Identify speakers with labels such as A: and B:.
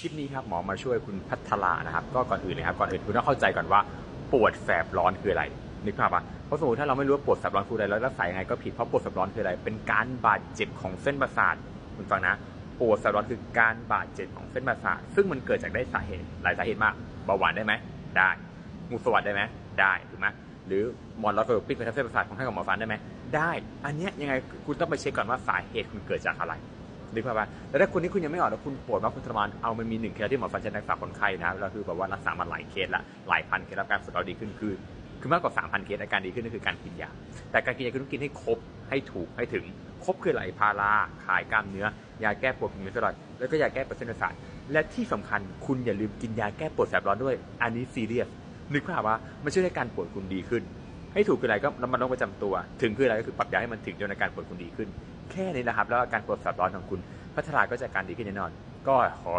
A: คลิปนี้ครับหมอมาช่วยคุณพัทลานะครับ ก็ก่อนอื่นเลยครับก่อนอื่นคุณต้องเข้าใจก่อนว่าปวดแสบร้อนคืออะไรนึกภาพปะเพราะสมมติถ้าเราไม่รู้ว่าปวดแสบร้อนคืออะไรแล้วรักษายังไงก็ผิดเพราะปวดแสบร้อนคืออะไร เป็นการบาดเจ็บของเส้นประสาทคุณฟังนะ ปวดแสบร้อนคือการบาดเจ็บของเส้นประสาทซึ่งมันเกิดจากได้สาเหตุ หลายสาเหตุมากเบาหวานได้ไหมได้งูสวัสดได้ไหมได้ถูกไหมหรือมอนลอสโฟปิกไปทับเส้นประสาทของให้กับหมอฟันได้ไหมได้ อันเนี้ยยังไงคุณต้องไปเช็คก่อนว่าสาเหตุคุณเกิดจากอะไร นึกภาพปะแต่ถ้าคุณนี่คุณยังไม่ออกแล้วคุณปวดมากคุณทรมานเอามันมีหนึ่งเคสที่หมอฟันใช้รักษาคนไข้นะแล้วคือแบบว่ารักษามาหลายเคสละหลายพันเคสแล้วการสุดเราดีขึ้นคือ คือมากกว่า3,000เคสอาการดีขึ้นนั่นคือการกินยาแต่การกินยาคุณต้องกินให้ครบให้ถูกให้ถึงครบคืออะไรพาราขายกล้ามเนื้อยาแก้ปวดผิวสลอดแล้วก็ยาแก้ปวดเส้นประสาทและที่สำคัญคุณอย่าลืมกินยาแก้ปวดแสบร้อนด้วยอันนี้ซีเรียสนึกภาพว่ามันช่วยให้การปวดคุณดีขึ้น ให้ถูกคืออะไรก็น้ำมันต้องประจำตัว ถึงคืออะไรก็คือปรับยาให้มันถึงจนอาการปวดคุณดีขึ้น แค่นี้นะครับ แล้วอาการปวดแสบร้อนของคุณพัฒนาก็จะการดีขึ้นแน่นอน ก็ขอ